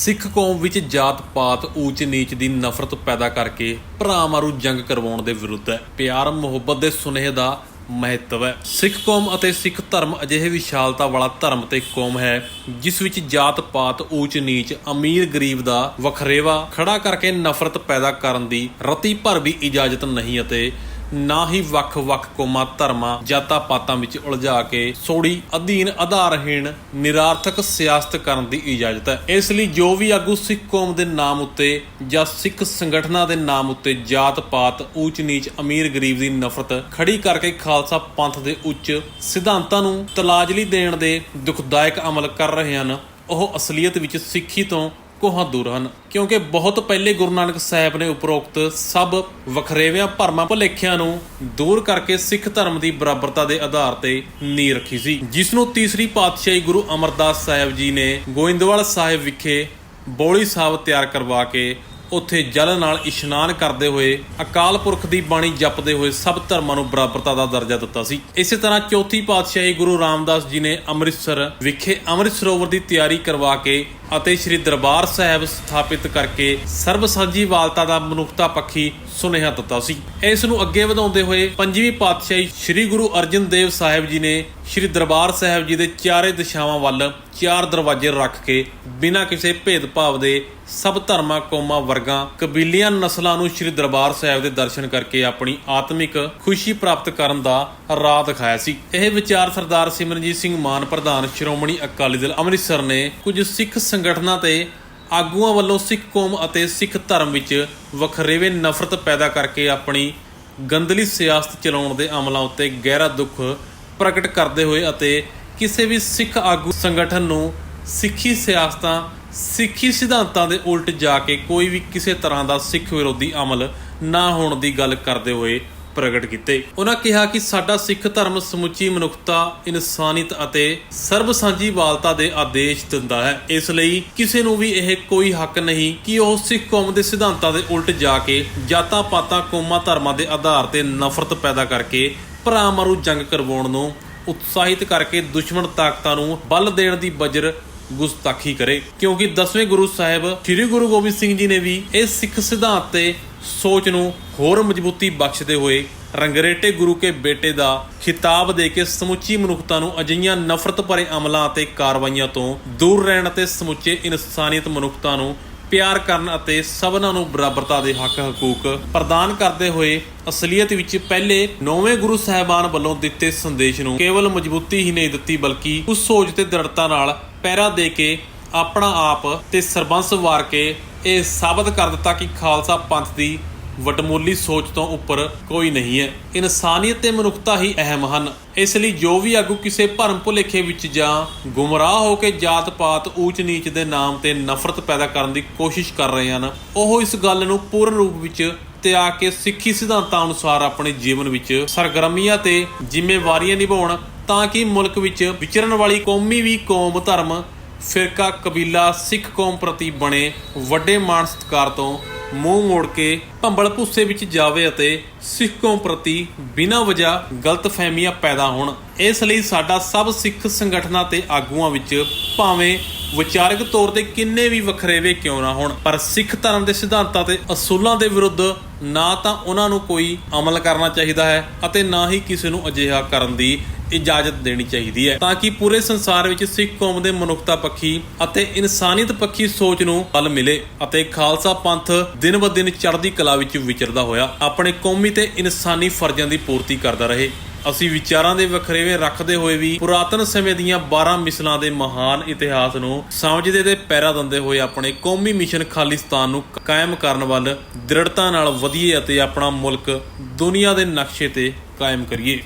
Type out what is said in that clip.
ਸਿੱਖ ਕੌਮ ਵਿੱਚ ਜਾਤ-ਪਾਤ ਊਚ-ਨੀਚ ਦੀ ਨਫ਼ਰਤ ਪੈਦਾ ਕਰਕੇ ਭਰਾ ਮਾਰੂ ਜੰਗ ਕਰਵਾਉਣ ਦੇ ਵਿਰੁੱਧ ਹੈ। ਪਿਆਰ, ਮੁਹੱਬਤ ਦੇ ਸੁਨੇਹੇ ਦਾ ਮਹੱਤਵ ਹੈ। ਸਿੱਖ ਕੌਮ ਅਤੇ ਸਿੱਖ ਧਰਮ ਅਜਿਹੇ ਵਿਸ਼ਾਲਤਾ ਵਾਲਾ ਧਰਮ ਤੇ ਕੌਮ ਹੈ, ਜਿਸ ਵਿੱਚ ਜਾਤ-ਪਾਤ ਊਚ-ਨੀਚ ਅਮੀਰ-ਗਰੀਬ ਦਾ ਵਖਰੇਵਾ ਖੜਾ ਕਰਕੇ ਨਫ਼ਰਤ ਪੈਦਾ ਕਰਨ ਦੀ ਰਤੀ ਭਰ ਵੀ ਇਜਾਜ਼ਤ ਨਹੀਂ ਅਤੇ ਨਾ ਹੀ ਵੱਖ-ਵੱਖ ਕੌਮਾਂ, ਧਰਮਾਂ ਜਾਤਾਂ ਪਾਤਾਂ ਵਿੱਚ ਉਲਝਾ ਕੇ ਸੋੜੀ ਅਧੀਨ ਆਧਾਰਹੀਣ ਨਿਰਾਰਥਕ ਸਿਆਸਤ ਕਰਨ ਦੀ ਇਜਾਜ਼ਤ ਹੈ। ਇਸ ਲਈ ਜੋ ਵੀ ਆਗੂ ਸਿੱਖ ਕੌਮ ਦੇ ਨਾਮ ਉੱਤੇ ਜਾਂ ਸਿੱਖ ਸੰਗਠਨਾਂ ਦੇ ਨਾਮ ਉੱਤੇ ਜਾਤ-ਪਾਤ, ਊਚ-ਨੀਚ, ਅਮੀਰ-ਗਰੀਬ ਦੀ ਨਫ਼ਰਤ ਖੜੀ ਕਰਕੇ ਖਾਲਸਾ ਪੰਥ ਦੇ ਉੱਚ ਸਿਧਾਂਤਾਂ ਨੂੰ ਤਲਾਜਲੀ ਦੇਣ ਦੇ ਦੁਖਦਾਇਕ ਅਮਲ ਕਰ ਰਹੇ ਹਨ, ਉਹ ਅਸਲੀਅਤ ਵਿੱਚ ਸਿੱਖੀ ਤੋਂ ਕੋਹਾਂ ਦੂਰ ਹਨ, ਕਿਉਂਕਿ ਬਹੁਤ ਪਹਿਲੇ ਗੁਰੂ ਨਾਨਕ ਸਾਹਿਬ ਨੇ ਉਪਰੋਕਤ ਸਭ ਵਖਰੇਵਿਆਂ ਭਰਮਾਂ ਭੁਲੇਖਿਆਂ ਨੂੰ ਦੂਰ ਕਰਕੇ ਸਿੱਖ ਧਰਮ ਦੀ ਬਰਾਬਰਤਾ ਦੇ ਆਧਾਰ ਤੇ ਨੀਂਹ ਰੱਖੀ ਸੀ। ਜਿਸ ਨੂੰ ਤੀਸਰੀ ਪਾਤਸ਼ਾਹੀ ਗੁਰੂ ਅਮਰਦਾਸ ਸਾਹਿਬ ਜੀ ਨੇ ਗੋਇੰਦਵਾਲ ਸਾਹਿਬ ਵਿਖੇ ਬੋਲੀ ਸਾਹਿਬ ਤਿਆਰ ਕਰਵਾ ਕੇ ਉੱਥੇ ਜਲ ਨਾਲ ਇਸ਼ਨਾਨ ਕਰਦੇ ਹੋਏ ਅਕਾਲ ਪੁਰਖ ਦੀ ਬਾਣੀ ਜਪਦੇ ਹੋਏ ਸਭ ਧਰਮਾਂ ਨੂੰ ਬਰਾਬਰਤਾ ਦਾ ਦਰਜਾ ਦਿੱਤਾ ਸੀ। ਇਸੇ ਤਰ੍ਹਾਂ ਚੌਥੀ ਪਾਤਸ਼ਾਹੀ ਗੁਰੂ ਰਾਮਦਾਸ ਜੀ ਨੇ ਅੰਮ੍ਰਿਤਸਰ ਵਿਖੇ ਅੰਮ੍ਰਿਤ ਸਰੋਵਰ ਦੀ ਤਿਆਰੀ ਕਰਵਾ ਕੇ ਅਤੇ ਸ੍ਰੀ ਦਰਬਾਰ ਸਾਹਿਬ ਸਥਾਪਿਤ ਕਰਕੇ ਸਰਬ ਸਾਂਝੀਵਾਲਤਾ ਦਾ ਮਨੁੱਖਤਾ ਪੱਖੀ ਸੁਨੇਹਾ ਦਿੱਤਾ ਸੀ। ਇਸ ਨੂੰ ਅੱਗੇ ਵਧਾਉਂਦੇ ਹੋਏ ਪੰਜਵੀਂ ਪਾਤਸ਼ਾਹੀ ਸ੍ਰੀ ਗੁਰੂ ਅਰਜਨ ਦੇਵ ਸਾਹਿਬ ਜੀ ਨੇ ਸ੍ਰੀ ਦਰਬਾਰ ਸਾਹਿਬ ਜੀ ਦੇ ਚਾਰੇ ਦਿਸ਼ਾਵਾਂ ਵੱਲ ਚਾਰ ਦਰਵਾਜ਼ੇ ਰੱਖ ਕੇ ਬਿਨਾਂ ਕਿਸੇ ਭੇਦਭਾਵ ਦੇ ਸਭ ਧਰਮਾਂ, ਕੌਮਾਂ, ਵਰਗਾਂ, ਕਬੀਲਿਆਂ ਨਸਲਾਂ ਨੂੰ ਸ੍ਰੀ ਦਰਬਾਰ ਸਾਹਿਬ ਦੇ ਦਰਸ਼ਨ ਕਰਕੇ ਆਪਣੀ ਆਤਮਿਕ ਖੁਸ਼ੀ ਪ੍ਰਾਪਤ ਕਰਨ ਦਾ ਰਾਹ ਦਿਖਾਇਆ ਸੀ। ਇਹ ਵਿਚਾਰ ਸਰਦਾਰ ਸਿਮਰਨਜੀਤ ਸਿੰਘ ਮਾਨ, ਪ੍ਰਧਾਨ ਸ਼੍ਰੋਮਣੀ ਅਕਾਲੀ ਦਲ ਅੰਮ੍ਰਿਤਸਰ ਨੇ ਕੁਝ ਸਿੱਖ ਸੰਗਠਨਾਂ ਤੇ ਆਗੂਆਂ ਵੱਲੋਂ ਸਿੱਖ ਕੌਮ ਅਤੇ ਸਿੱਖ ਧਰਮ ਵਿੱਚ ਵਖਰੇਵੇਂ ਨਫ਼ਰਤ ਪੈਦਾ ਕਰਕੇ ਆਪਣੀ ਗੰਦਲੀ ਸਿਆਸਤ ਚਲਾਉਣ ਦੇ ਅਮਲਾਂ ਉੱਤੇ ਗਹਿਰਾ ਦੁੱਖ ਪ੍ਰਗਟ ਕਰਦੇ ਹੋਏ ਅਤੇ ਕਿਸੇ ਵੀ ਸਿੱਖ ਆਗੂ ਸੰਗਠਨ ਨੂੰ ਸਿੱਖੀ ਸਿਆਸਤਾਂ, ਸਿੱਖੀ ਸਿਧਾਂਤਾਂ ਦੇ ਉਲਟ ਜਾ ਕੇ ਕੋਈ ਵੀ ਕਿਸੇ ਤਰ੍ਹਾਂ ਦਾ ਸਿੱਖ ਵਿਰੋਧੀ ਅਮਲ ਨਾ ਹੋਣ ਦੀ ਗੱਲ ਕਰਦੇ ਹੋਏ ਪ੍ਰਗਟ ਕੀਤੇ। ਉਹਨਾਂ ਕਿਹਾ ਕਿ ਸਾਡਾ ਸਿੱਖ ਧਰਮ ਸਮੁੱਚੀ ਮਨੁੱਖਤਾ, ਇਨਸਾਨੀਅਤ ਅਤੇ ਸਰਬ ਸਾਂਝੀਵਾਲਤਾ ਦੇ ਆਦੇਸ਼ ਦਿੰਦਾ ਹੈ। ਇਸ ਲਈ ਕਿਸੇ ਨੂੰ ਵੀ ਇਹ ਕੋਈ ਹੱਕ ਨਹੀਂ ਕਿ ਉਹ ਸਿੱਖ ਕੌਮ ਦੇ ਸਿਧਾਂਤਾਂ ਦੇ ਉਲਟ ਜਾ ਕੇ ਜਾਤਾਂ ਪਾਤਾਂ ਕੌਮਾਂ, ਧਰਮਾਂ ਦੇ ਆਧਾਰ ਤੇ ਨਫ਼ਰਤ ਪੈਦਾ ਕਰਕੇ ਭਰਾ ਮਾਰੂ ਜੰਗ ਕਰਵਾਉਣ ਨੂੰ ਉਤਸ਼ਾਹਿਤ ਕਰਕੇ ਦੁਸ਼ਮਣ ਤਾਕਤਾਂ ਨੂੰ ਬਲ ਦੇਣ ਦੀ ਬਜਰ ਗੁਸਤਾਖੀ ਕਰੇ। ਕਿਉਂਕਿ ਦਸਵੇਂ ਗੁਰੂ ਸਾਹਿਬ, ਸ੍ਰੀ ਗੁਰੂ ਗੋਬਿੰਦ ਸਿੰਘ ਜੀ ਨੇ ਵੀ ਇਹ ਸਿੱਖ ਸਿਧਾਂਤ ਤੇ ਸੋਚ ਨੂੰ ਹੋਰ ਮਜ਼ਬੂਤੀ ਬਖਸ਼ਦੇ ਹੋਏ ਰੰਗਰੇਟੇ ਗੁਰੂ ਕੇ ਬੇਟੇ ਦਾ ਖਿਤਾਬ ਦੇ ਕੇ ਸਮੁੱਚੀ ਮਨੁੱਖਤਾ ਨੂੰ ਅਜਿਹੀਆਂ ਨਫ਼ਰਤ ਭਰੇ ਅਮਲਾਂ ਅਤੇ ਕਾਰਵਾਈਆਂ ਤੋਂ ਦੂਰ ਰਹਿਣ ਅਤੇ ਸਮੁੱਚੇ ਇਨਸਾਨੀਅਤ ਮਨੁੱਖਤਾ ਨੂੰ ਪਿਆਰ ਕਰਨ ਅਤੇ ਸਭਨਾਂ ਨੂੰ ਬਰਾਬਰਤਾ ਦੇ ਹੱਕ ਹਕੂਕ ਪ੍ਰਦਾਨ ਕਰਦੇ ਹੋਏ ਅਸਲੀਅਤ ਵਿੱਚ ਪਹਿਲੇ ਨੌਵੇਂ ਗੁਰੂ ਸਾਹਿਬਾਨ ਵੱਲੋਂ ਦਿੱਤੇ ਸੰਦੇਸ਼ ਨੂੰ ਕੇਵਲ ਮਜ਼ਬੂਤੀ ਹੀ ਨਹੀਂ ਦਿੱਤੀ, ਬਲਕਿ ਉਸ ਸੋਚ ਤੇ ਦ੍ਰਿੜਤਾ ਨਾਲ ਪਹਿਰਾ ਦੇ ਕੇ ਆਪਣਾ ਆਪ ਤੇ ਸਰਬੰਸ ਵਾਰ ਕੇ ਇਹ ਸਾਬਤ ਕਰ ਦਿੱਤਾ ਕਿ ਖਾਲਸਾ ਪੰਥ ਦੀ ਵਟਮੂਲੀ ਸੋਚ ਤੋਂ ਉੱਪਰ ਕੋਈ ਨਹੀਂ ਹੈ। ਇਨਸਾਨੀਅਤ ਤੇ ਮਨੁੱਖਤਾ ਹੀ ਅਹਿਮ ਹਨ। ਇਸ ਲਈ ਜੋ ਵੀ ਆਗੂ ਕਿਸੇ ਭਰਮ ਭੁਲੇਖੇ ਵਿੱਚ ਜਾਂ ਗੁੰਮਰਾਹ ਹੋ ਕੇ ਜਾਤ-ਪਾਤ ਊਚ-ਨੀਚ ਦੇ ਨਾਮ ਤੇ ਨਫ਼ਰਤ ਪੈਦਾ ਕਰਨ ਦੀ ਕੋਸ਼ਿਸ਼ ਕਰ ਰਹੇ ਹਨ, ਉਹ ਇਸ ਗੱਲ ਨੂੰ ਪੂਰਨ ਰੂਪ ਵਿੱਚ ਤਿਆਗ ਕੇ ਸਿੱਖੀ ਸਿਧਾਂਤਾਂ ਅਨੁਸਾਰ ਆਪਣੇ ਜੀਵਨ ਵਿੱਚ ਸਰਗਰਮੀਆਂ ਤੇ ਜ਼ਿੰਮੇਵਾਰੀਆਂ ਨਿਭਾਉਣ, ਤਾਂ ਕਿ ਮੁਲਕ ਵਿੱਚ ਵਿਚਰਨ ਵਾਲੀ ਕੌਮੀ ਵੀ ਕੌਮ ਧਰਮ ਫਿਰਕਾ ਕਬੀਲਾ ਸਿੱਖ ਕੌਮ ਪ੍ਰਤੀ ਬਣੇ ਵੱਡੇ ਮਾਣ ਸਤਿਕਾਰ ਤੋਂ ਮੂੰਹ ਮੋੜ ਕੇ ਭੰਬਲ ਭੁੱਸੇ ਵਿੱਚ ਜਾਵੇ ਅਤੇ ਸਿੱਖ ਕੌਮ ਪ੍ਰਤੀ ਬਿਨਾਂ ਵਜ੍ਹਾ ਗਲਤਫਹਿਮੀਆਂ ਪੈਦਾ ਹੋਣ। ਇਸ ਲਈ ਸਾਡਾ ਸਭ ਸਿੱਖ ਸੰਗਠਨਾਂ ਤੇ ਆਗੂਆਂ ਵਿੱਚ ਭਾਵੇਂ ਵਿਚਾਰਕ ਤੌਰ ਤੇ ਕਿੰਨੇ ਵੀ ਵਖਰੇਵੇ ਕਿਉਂ ਨਾ ਹੋਣ, ਪਰ ਸਿੱਖ ਧਰਮ ਦੇ ਸਿਧਾਂਤਾਂ ਤੇ ਅਸੂਲਾਂ ਦੇ ਵਿਰੁੱਧ ਨਾ ਤਾਂ ਉਹਨਾਂ ਨੂੰ ਕੋਈ ਅਮਲ ਕਰਨਾ ਚਾਹੀਦਾ ਹੈ ਅਤੇ ਨਾ ਹੀ ਕਿਸੇ ਨੂੰ ਅਜਿਹਾ ਕਰਨ ਦੀ ਇਜਾਜ਼ਤ ਦੇਣੀ ਚਾਹੀਦੀ ਹੈ ਤਾਂ ਕਿ ਪੂਰੇ ਸੰਸਾਰ ਵਿੱਚ ਸਿੱਖ ਕੌਮ ਦੇ ਮਨੁੱਖਤਾ ਪੱਖੀ ਅਤੇ ਇਨਸਾਨੀਅਤ ਪੱਖੀ ਸੋਚ ਨੂੰ ਬਲ ਮਿਲੇ ਅਤੇ ਖਾਲਸਾ ਪੰਥ ਦਿਨ ਬ ਦਿਨ ਚੜ੍ਹਦੀ ਕਲਾ ਵਿੱਚ ਵਿਚਰਦਾ ਹੋਇਆ ਆਪਣੇ ਕੌਮੀ ਤੇ ਇਨਸਾਨੀ ਫਰਜ਼ਾਂ ਦੀ ਪੂਰਤੀ ਕਰਦਾ ਰਹੇ। ਅਸੀਂ ਵਿਚਾਰਾਂ ਦੇ ਵਖਰੇਵੇਂ ਰੱਖਦੇ ਹੋਏ ਵੀ ਪੁਰਾਤਨ ਸਮੇਂ ਦੀਆਂ 12 ਮਿਸਲਾਂ ਦੇ ਮਹਾਨ ਇਤਿਹਾਸ ਨੂੰ ਸਮਝਦੇ ਤੇ ਪੈਰਾ ਦਿੰਦੇ ਹੋਏ ਆਪਣੇ ਕੌਮੀ ਮਿਸ਼ਨ ਖਾਲਿਸਤਾਨ ਨੂੰ ਕਾਇਮ ਕਰਨ ਵੱਲ ਦ੍ਰਿੜਤਾ ਨਾਲ ਵਧੀਏ ਅਤੇ ਆਪਣਾ ਮੁਲਕ ਦੁਨੀਆ ਦੇ ਨਕਸ਼ੇ ਤੇ ਕਾਇਮ ਕਰੀਏ।